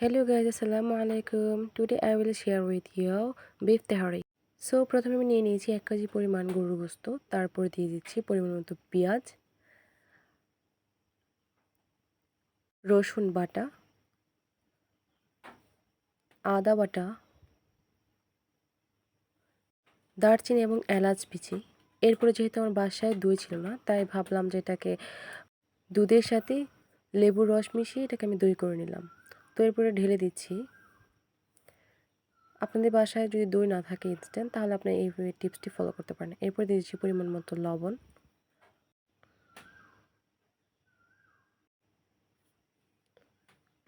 Hello guys, Assalamu alaikum. Today I will share with you beef tehari. So প্রথমে আমি নিয়ে নিয়েছি এক কেজি পরিমাণ গরুর গোস্ত তারপর দিয়ে দিচ্ছি পরিমাণ মতো পেঁয়াজ রসুন বাটা আদা বাটা দারচিনি এবং এলাচ বিচি এরপরে যেহেতু আমার বাসায় দই ছিল না তাই ভাবলাম যে এটাকে দুধের সাথে লেবুর রস মিশিয়ে এটাকে আমি দই করে নিলাম তো এরপরে ঢেলে দিচ্ছি। আপনাদের বাসায় যদি দই না থাকে ইনস্ট্যান্ট তাহলে আপনি এই টিপসটি ফলো করতে পারেন। এরপর দিয়ে দিচ্ছি পরিমাণ মতো লবণ।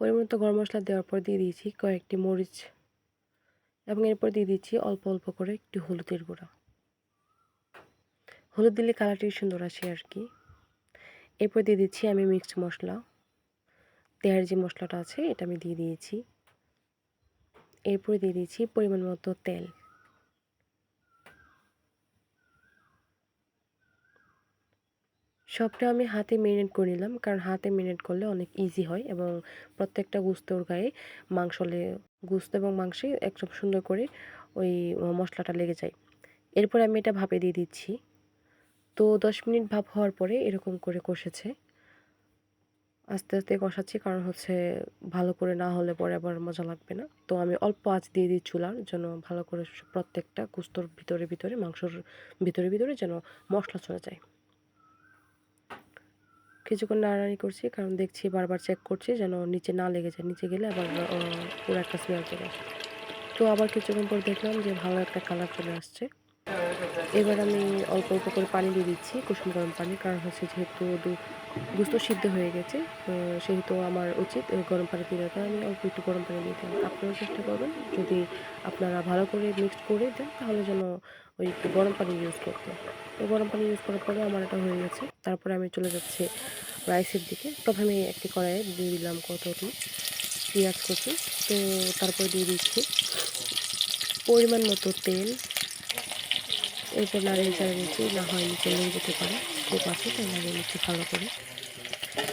পরিমাণ মতো গরম মশলা দেওয়ার পর দিয়ে দিয়েছি কয়েকটি মরিচ এবং এরপর দিয়ে দিচ্ছি অল্প অল্প করে একটু হলুদের গুঁড়া। হলুদ দিলে কালারটি সুন্দর আসে আর কি। এরপর দিয়ে দিচ্ছি আমি মিক্সড মশলা। তেহার যে মশলাটা আছে, এটা আমি দিয়ে দিয়েছি। এরপরে দিয়ে দিয়েছি পরিমাণ মতো তেল। সবটা আমি হাতে মেরিনেট করে নিলাম, কারণ হাতে মেরিনেট করলে অনেক ইজি হয় এবং প্রত্যেকটা গুস্তর গায়ে মাংসলে, গুস্ত এবং মাংসে একদম সুন্দর করে ওই মশলাটা লেগে যায়। এরপরে আমি এটা ভাপে দিয়ে দিচ্ছি। তো দশ মিনিট ভাপ হওয়ার পরে এরকম করে কষেছে। আস্তে আস্তে কষাচ্ছি, কারণ হচ্ছে ভালো করে না হলে পরে আবার মজা লাগবে না। তো আমি অল্প আঁচ দিয়ে দিই চুলার, যেন ভালো করে প্রত্যেকটা কুস্তর ভিতরে ভিতরে, মাংসর ভিতরে ভিতরে যেন মশলা চলে যায়। কিছুক্ষণ নাড়াড়ি করছি, কারণ দেখছি বারবার চেক করছি যেন নিচে না লেগে যায়। নিচে গেলে আবার পুরো একটা স্মেল চলে আসে। তো আবার কিছুক্ষণ পর দেখলাম যে ভালো একটা কালার চলে আসছে। এবার আমি অল্প অল্প করে পানি দিয়ে দিচ্ছি, কুসুম গরম পানি, কারণ হচ্ছে যেহেতু গুস্ত সিদ্ধ হয়ে গেছে সেহেতু আমার উচিত গরম পানি দিয়ে দেওয়া আমি অল্প একটু গরম পানি দিয়ে দিলাম। আপনারাও চেষ্টা করবেন, যদি আপনারা ভালো করে মিক্সড করে দেন, তাহলে যেন ওই একটু গরম পানি ইউজ করতে। তো গরম পানি ইউজ করার পরে আমার এটা হয়ে গেছে। তারপরে আমি চলে যাচ্ছি রাইসের দিকে। প্রথমে একটি কড়াইয়ে দিয়ে দিলাম কতটি পেঁয়াজ কুচি। তো তারপরে দিয়ে দিচ্ছি পরিমাণ মতো তেল এরপর নাড়িয়ে চাড়িয়ে নিচ্ছি না হয় নিচে নিয়ে যেতে পারে। খুব আছে, তাই নাড়িয়ে নিচ্ছি ভালো করে।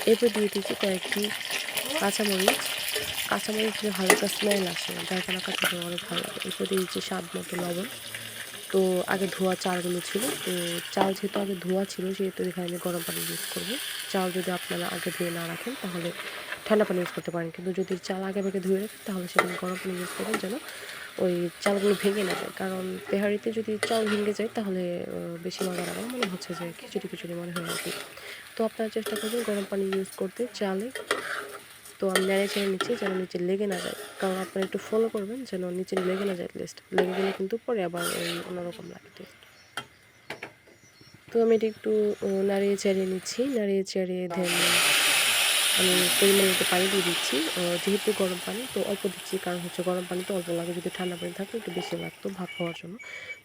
এরপর দিয়ে দিচ্ছি কয়েকটি কাঁচামরিচ। কাঁচামরিচ যে হালকা স্মেল আসে, যার কারণে কাঁচা অনেক ভালো লাগে। এরপর দিয়ে দিচ্ছি স্বাদ মতো লবণ। তো আগে ধোয়া চালগুলো ছিল, তো চাল যেহেতু আগে ধোয়া ছিল, সেহেতু এখানে আমি গরম পানি ইউজ করব। চাল যদি আপনারা আগে ধুয়ে না রাখেন, তাহলে ঠান্ডা পানি ইউজ করতে পারেন। কিন্তু যদি চাল আগে আগে ধুয়ে রাখেন, তাহলে সেখানে গরম পানি ইউজ করবেন যেন ওই চালগুলো ভেঙে না যায় কারণ তেহারিতে যদি চাল ভেঙে যায়, তাহলে বেশি মজা লাগে। মনে হচ্ছে যে খিচুড়ি খিচুড়ি মনে হয় আর কি তো আপনারা চেষ্টা করবেন গরম পানি ইউজ করতে চালে। তো আমি নেড়ে চেড়ে নিচ্ছি যেন নিচে লেগে না যায়। কারণ আপনারা একটু ফলো করবেন যেন নিচে লেগে না যায় লিস্ট লেগে গেলে কিন্তু পরে আবার ওই অন্যরকম লাগে টেস্ট তো আমি এটা একটু নাড়িয়ে চাড়িয়ে নিচ্ছি। নাড়িয়ে চাড়িয়ে দেন আমি পরিমাণ মতো পানি দিয়ে দিচ্ছি। যেহেতু গরম পানি, তো অল্প দিচ্ছি। কারণ হচ্ছে গরম পানি তো অল্প লাগে। যদি ঠান্ডা পানি থাকতো, একটু বেশি লাগতো ভাত খাওয়ার জন্য।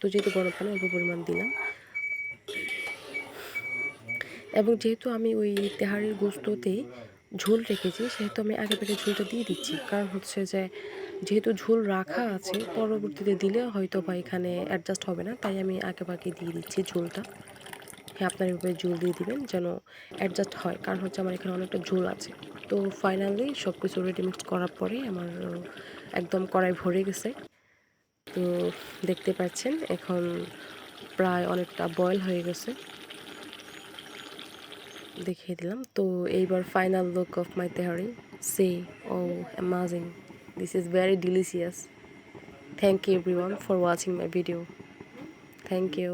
তো যেহেতু গরম পানি, অল্প পরিমাণ দিলাম। এবং যেহেতু আমি ওই তেহারির গোস্ততে ঝোল রেখেছি, সেহেতু আমি আগে থেকে ঝোলটা দিয়ে দিচ্ছি। কারণ হচ্ছে যে, যেহেতু ঝোল রাখা আছে, পরবর্তীতে দিলে হয়তো বা এখানে অ্যাডজাস্ট হবে না। তাই আমি আগে ভাগে দিয়ে দিচ্ছি ঝোলটা। আপনার উপরে ঝোল দিয়ে দিবেন যেন অ্যাডজাস্ট হয়। কারণ হচ্ছে আমার এখানে অনেকটা ঝোল আছে। তো ফাইনালি সব কিছু রেডি মিক্স করার পরে আমার একদম কড়াই ভরে গেছে। তো দেখতে পাচ্ছেন এখন প্রায় অনেকটা বয়েল হয়ে গেছে। দেখিয়ে দিলাম। তো এইবার final look of my tehari say, O amazing this is very delicious thank you everyone for watching my video thank you